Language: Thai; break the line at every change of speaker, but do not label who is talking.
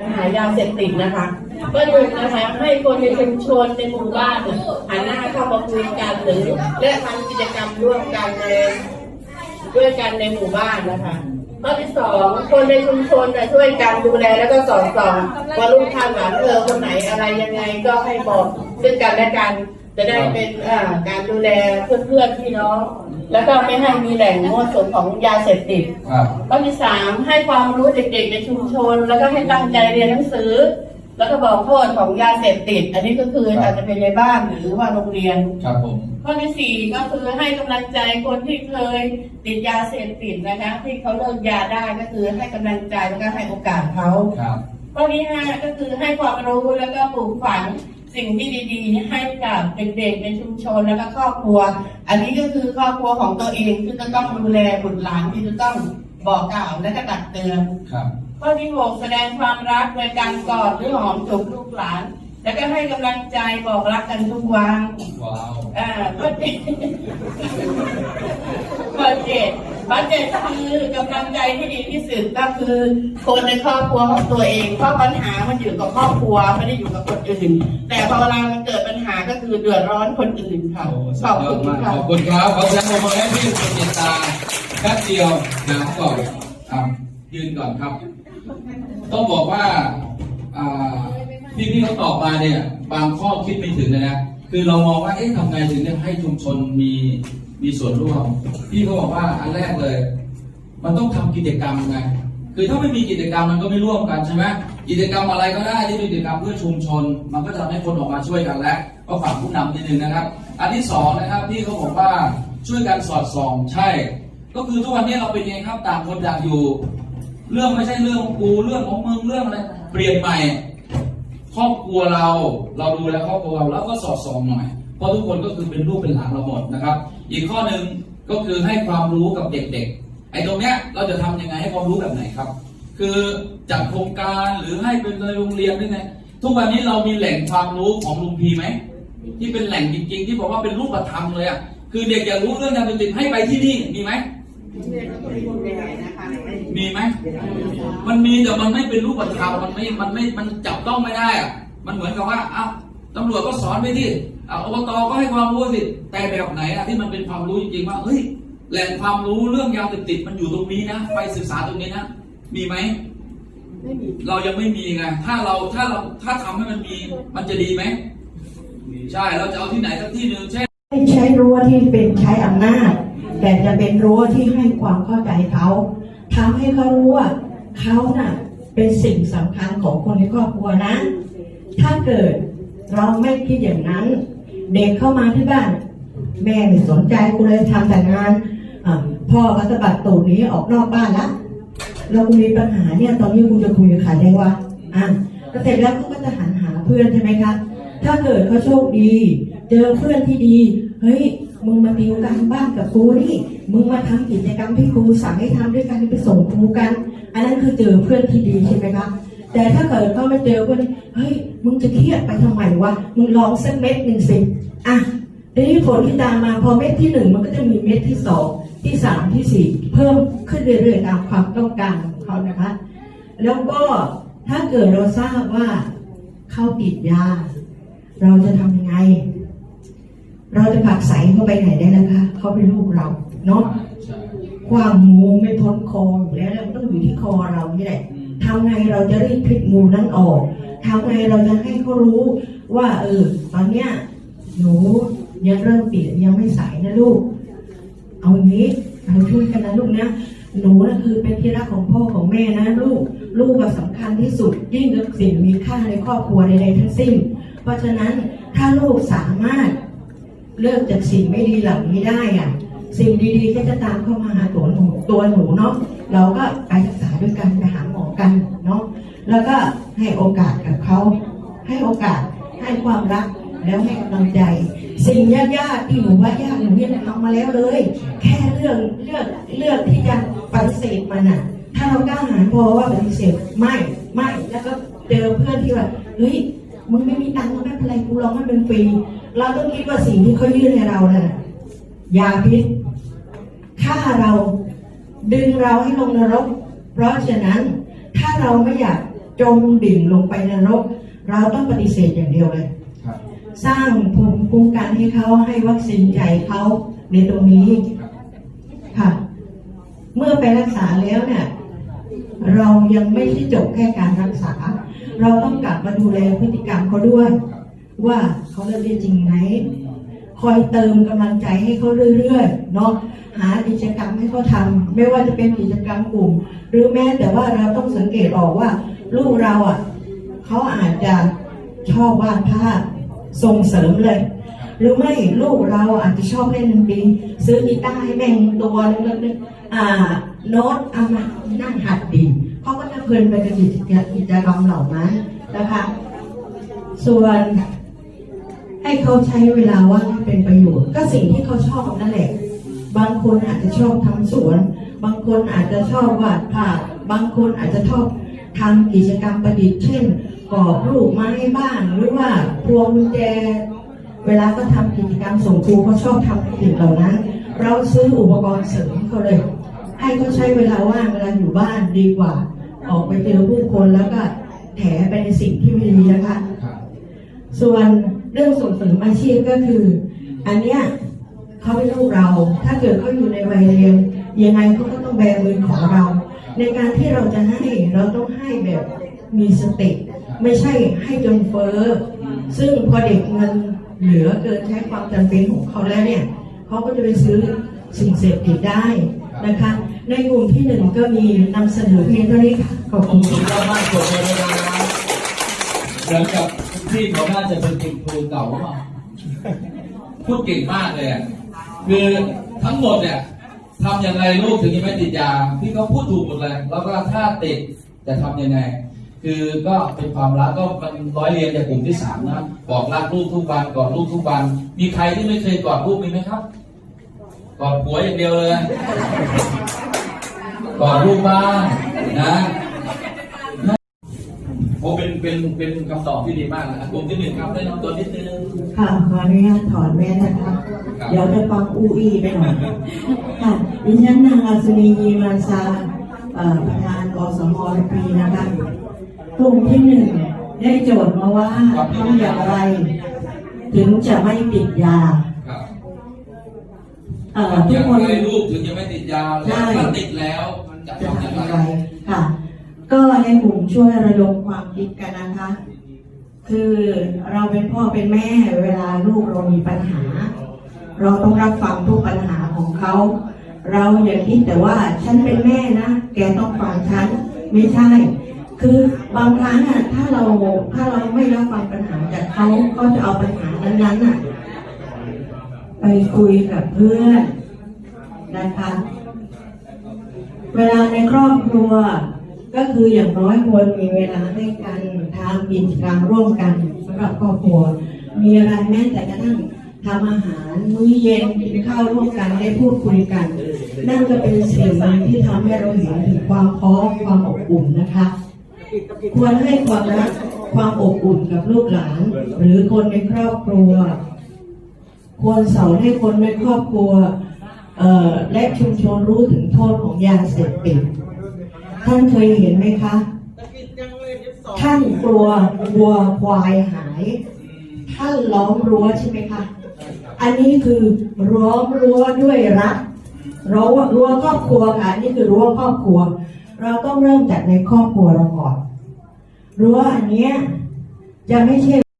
ปัญหายาเสพติดนะคะ ก็หนึ่งนะคะให้คนในชุมชนในหมู่บ้านหันหน้าเข้ามาคุยกันหรือและทำกิจกรรมร่วมกันในด้วยกันในหมู่บ้านนะคะข้อที่สองคนในชุมชนจะช่วยกันดูแลแล้วก็สอนสองว่าลูกท่านหลานเธอคนไหนอะไรยังไงก็ให้บอกซึ่งกันและกันจะได้เป็นการดูแลเพื่อนๆพี่น้อง แล้วก็ไม่ให้มีแหล่งมั่วสุมของยาเสพติด
ครับ
ข้อที่สามให้ความรู้เด็กๆในชุมชน แล้วก็ให้ตั้งใจเรียนหนังสือ แล้วก็บอกโทษของยาเสพติด อันนี้ก็คืออาจจะเป็นในบ้านหรือว่าโรงเรียน
ครับผม
ข้อที่สี่ก็คือให้กำลังใจคนที่เคยติดยาเสพติดนะคะที่เขาเลิกยาได้ก็คือให้กำลังใจแล้วก็ให้โอกาสเขา
ครับ
ข้อที่ห้าก็คือให้ความรู้แล้วก็ปลูกฝัง สิ่งที่ดีๆให้กับเด็กๆในชุมชนแล้วก็ครอบครัว อันนี้ก็คือครอบครัวของตัวเองที่จะต้องดูแลบุตรหลานที่จะต้องบอกกล่าวและก็ตักเตือน
ครับ
ข้อที่หกแสดงความรักโดยการกอดหรือหอมจูบลูกหลาน แล้วก็ให้กำลังใจบอกรักกันทุกวัน
ว้าว
อ่าข้อเจ็ดข้อเจ็ดข้อเจ็ดคือกำลังใจที่ดีที่สุดก็คือคนในครอบครัวของตัวเองเพราะปัญหามันอยู่กับครอบครัวไม่ได้อยู่กับคนอื่น แต่พอเวลามันเกิดปัญหาก็คือเดือดร้อนคนอื่นค่ะ
โอ้สุ
ข
ด
อบ
ยอ
คุ
ด
ณ
มาก
ค่ะ
ขอบคุณครับขอแสดงความยินดีที่คุณจิตตาแป๊บเดียวนะก่อนอะยืนก่อนครับ ต้องบอกว่าอ่าที่พี่เขาตอบมาเนี่ย บางข้อคิดไม่ถึงเลยนะคือเรามองว่าเอ๊ะทำไงถึงจะให้ชุมชนมี มีส่วนร่วม พี่เขาบอกว่าอันแรกเลย มันต้องทำกิจกรรมไงคือถ้าไม่มีกิจกรรมมันก็ไม่ร่วมกันใช่ไหมกิจกรรมอะไรก็ได้ที่เป็นกิจกรรมเพื่อชุมชน มันก็จะทำให้คนออกมาช่วยกันแล้วก็ฝากผู้นำนิดนึงนะครับ อันที่สองนะครับพี่เขาบอกว่าช่วยกันสอดส่องใช่ ก็คือทุกวันนี้เราเป็นยังไงครับต่างคนต่างอยู่ เรื่องไม่ใช่เรื่องของกูเรื่องของมึงเรื่องอะไรเปลี่ยนใหม่ครอบครัวเราเราดูแลครอบครัวเราแล้วก็สอดส่องหน่อย เพราะทุกคนก็คือเป็นลูกเป็นหลานเราหมดนะครับ อีกข้อหนึ่งก็คือให้ความรู้กับเด็กๆ ไอ้ตรงเนี้ยเราจะทำยังไงให้ความรู้แบบไหนครับ คือจัดโครงการหรือให้เป็นในโรงเรียนหรือไงทุกวันนี้เรามีแหล่งความรู้ของลุงพีไหมที่เป็นแหล่งจริง ๆ ที่บอกว่าเป็นรูปธรรมเลยอะคือเด็กอยากรู้เรื่องยาเสพติดให้ไปที่นี่มีไหมมีไหมมันมีแต่มันไม่เป็นรูปธรรมมันไม่มันไม่มันจับต้องไม่ได้อะมันเหมือนกับว่าเอ้า ตำรวจก็สอนไปที่เอาอบตก็ให้ความรู้สิ แต่แบบไหนอะที่มันเป็นความรู้จริงๆว่าเฮ้ยแหล่งความรู้เรื่องยาเสพติดมันอยู่ตรงนี้นะ ไปศึกษาตรงนี้นะ มีไหม
ไม่มี
เรายังไม่มีไงถ้าเราถ้าเราถ้าทำให้มันมีมันจะดีไหมใช่เราจะเอาที่ไหนสักที่หนึ่งเช่น
ไม่ใช้รั้วที่เป็นใช้อำนาจ แต่จะเป็นรั้วที่ให้ความเข้าใจเขาทำให้เขารู้ว่าเขาน่ะเป็นสิ่งสำคัญของคนในครอบครัวนะ ถ้าเกิด เราไม่คิดอย่างนั้น เด็กเข้ามาที่บ้าน แม่ไม่สนใจกูเลยทำแต่งานพ่อก็สะบัดตูดนี้ออกนอกบ้านละเรากูมีปัญหาเนี่ยตอนนี้กูจะคุยกับใครได้วะอะแล้วเสร็จแล้วเขาก็จะหันหาเพื่อนใช่ไหมคะ ถ้าเกิดเขาโชคดี เจอเพื่อนที่ดี เฮ้ย มึงมาติวการบ้านกับครูนี่ มึงมาทำกิจกรรมที่ครูสั่งให้ทำด้วยกันไปส่งครูกัน อันนั้นคือเจอเพื่อนที่ดีใช่ไหมคะ แต่ถ้าเกิดเขาไม่เจอเพื่อนเฮ้ยมึงจะเครียดไปทำไมวะมึงลองสักเม็ดหนึ่งสิอะทีนี้ผลที่ตามมาพอเม็ดที่หนึ่งมันก็จะมีเม็ดที่สองที่สามที่สี่เพิ่มขึ้นเรื่อยๆตามความต้องการของเขานะคะ แล้วก็ถ้าเกิดเราทราบว่าเขาติดยา เราจะทำยังไง เราจะผลักใสเข้าไปไหนได้ล่ะคะเขาเป็นลูกเราเนาะ
ใช่
ความงูไม่พ้นคออยู่แล้วแล้วมันต้องอยู่ที่คอเรานี่แหละ
อืม
ทำไงเราจะรีดพิษงูนั้นออกทำไงเราจะให้เขารู้ว่าเออตอนเนี้ยหนูยังเริ่มเปลี่ยนยังไม่สายนะลูก เอางี้เราช่วยกันนะลูกนะหนูนะคือเป็นที่รักของพ่อของแม่นะลูก ลูกก็สำคัญที่สุด ยิ่งกับสิ่งมีค่าในครอบครัวใดๆทั้งสิ้น เพราะฉะนั้นถ้าลูกสามารถเลิกจากสิ่งไม่ดีเหล่านี้ได้อะสิ่งดีๆก็จะตามเข้ามาหาตัวหนูตัวหนูเนาะเราก็ไปรักษาด้วยกันไปหา กันเนาะแล้วก็ให้โอกาสกับเขา ให้โอกาสให้ความรักแล้วให้กำลังใจ สิ่งยากๆที่หนูว่ายากหนูเนี่ยทำมาแล้วเลย แค่เรื่องเลือกเลือกที่จะปฏิเสธมันอะถ้าเรากล้าหาญพอว่าปฏิเสธไม่ไม่แล้วก็เจอเพื่อนที่ว่าเฮ้ยมึงไม่มีตังค์ไม่เป็นไรกูลองให้เป็นฟรีเราต้องคิดว่าสิ่งที่เขายื่นให้เราน่ะยาพิษฆ่าเราดึงเราให้ลงนรก เพราะฉะนั้น เราไม่อยากจมดิ่งลงไปในนรก เราต้องปฏิเสธอย่างเดียวเลย
ครับ
สร้างภูมิคุ้มกันให้เขาให้วัคซีนใจเขาในตรงนี้
ครับ
ค่ะ เมื่อไปรักษาแล้วเนี่ย เรายังไม่ใช่จบแค่การรักษา เราต้องกลับมาดูแลพฤติกรรมเขาด้วย ว่าเขาเลิกได้จริงไหม คอยเติมกำลังใจให้เขาเรื่อยๆเนาะหากิจกรรมให้เขาทำไม่ว่าจะเป็นกิจกรรมกลุ่ม หรือแม้แต่ว่าเราต้องสังเกตออกว่า ลูกเราอะเขาอาจจะชอบวาดภาพส่งเสริมเลย หรือไม่ลูกเราอาจจะชอบเล่นดนตรีซื้อกีตาร์ให้แม่งตัวนึงๆอ่าโน้ตเอามานั่งหัดดีเขาก็จะเพลินไปกับกิจกรรมเหล่านั้นนะคะ ส่วน ให้เขาใช้เวลาว่างให้เป็นประโยชน์ ก็สิ่งที่เขาชอบนั่นแหละ บางคนอาจจะชอบทำสวน บางคนอาจจะชอบวาดภาพบางคนอาจจะชอบทำกิจกรรมประดิษฐ์เช่นก่อรูปไม้บ้างหรือว่าพวงกุญแจเวลาเขาทำกิจกรรมส่งครูเขาชอบทำสิ่งเหล่านั้น เราซื้ออุปกรณ์เสริมให้เขาเลย ให้เขาใช้เวลาว่างเวลาอยู่บ้านดีกว่า ออกไปเจอผู้คนแล้วก็แถไปในสิ่งที่ไม่ดีนะคะ
ครับ
ส่วน เรื่องส่งเสริมอาชีพก็คือ อันเนี้ยเขาเป็นลูกเรา ถ้าเกิดเขาอยู่ในวัยเรียนยังไงเขาก็ต้องแบมือของเรา ในการที่เราจะให้เราต้องให้แบบมีสติไม่ใช่ให้จนเฟ้อซึ่งพอเด็กเงินเหลือเกินใช้ความจำเป็นของเขาแล้วเนี่ยเขาก็จะไปซื้อสิ่งเสพติดได้นะคะ ในกลุ่มที่หนึ่งก็มีนำเสนอเพียงเท่านี้ค่ะขอบ
ข
คุ
อบ
ณ
คุณมากมากๆตัวเลยนะครับเหมือนกับ พี่เขาน่าจะเป็นคุณครูเก่าหรือเปล่าพูดเก่งมากเลยคือทั้งหมดเนี่ยทำอย่างไรลูกถึงจะไม่ติดยาพี่เขาพูดถูกหมดเลยแล้วก็ถ้าติดจะทำยังไง คือก็เป็นความรักก็มันร้อยเรียนจากกลุ่มที่สามนะบอกรักลูกทุกวันกอดลูกทุกวัน มีใครที่ไม่เคยกอดลูกมีไหมครับกอดผัวอย่างเดียวเลยกอดลูกบ้างนะ โอ้เป็นเป็นเป็นคำตอบที่ดีมากนะกลุ่มที่หนึ่งครับได้นำตัวนิดนึง
ค่ะขออนุญาตถอนแว่นนะคะ
ครับ
เดี๋ยวจะฟังอูอีไปหน่อยค่ะดิฉันนางอัศนียีมาซาเอ่อประธานอสมรปีนะคะกลุ่มที่หนึ่งได้โจทย์มาว่าทำอย่างไร ถึงจะไม่ติดยา
ครับ
เอ่อ
อ
ทุก
ย่าง
คน
ไรลูกถึงจะไม่ติดยา
ใช่
แล้วถ้าติดแล้วจะ
จะ
ทำอย่าง
ทำอย่าง
ไร
ไรค่ะ ก็ให้กลุ่มช่วยระดมความคิดกันนะคะ คือเราเป็นพ่อเป็นแม่เวลาลูกเรามีปัญหา เราต้องรับฟังทุกปัญหาของเขา เราอย่าคิดแต่ว่าฉันเป็นแม่นะ แกต้องฟังฉันไม่ใช่ คือบางครั้งอะถ้าเราถ้าเราไม่รับฟังปัญหาจากเขาก็จะเอาปัญหานั้นๆอะไปคุยกับเพื่อนนะคะ เวลาในครอบครัว ก็คืออย่างน้อยควรมีเวลาให้กันทำกิจกรรมร่วมกันสำหรับครอบครัว มีอะไรแม้แต่กระทั่งทำอาหารมื้อเย็นกินข้าวร่วมกันได้พูดคุยกัน นั่นก็เป็นสิ่งหนึ่งที่ทำให้เราเห็นถึงความพร้อมความอบอุ่นนะคะ ควรให้ความรักความอบอุ่นกับลูกหลาน หรือคนในครอบครัว ควรสอนให้คนในครอบครัวและชุมชนรู้ถึงโทษของยาเสพติด ท่านเคยเห็นไหมคะ ท่านกลัววัวควายหาย ท่านล้อมรั้วใช่ไหมคะ อันนี้คือล้อมรั้วด้วยรักรั้วรั้วครอบครัวค่ะอันนี่คือรั้วครอบครัว เราต้องเริ่มจากในครอบครัวเราก่อนรั้วอันเนี้ยจะไม่ใช่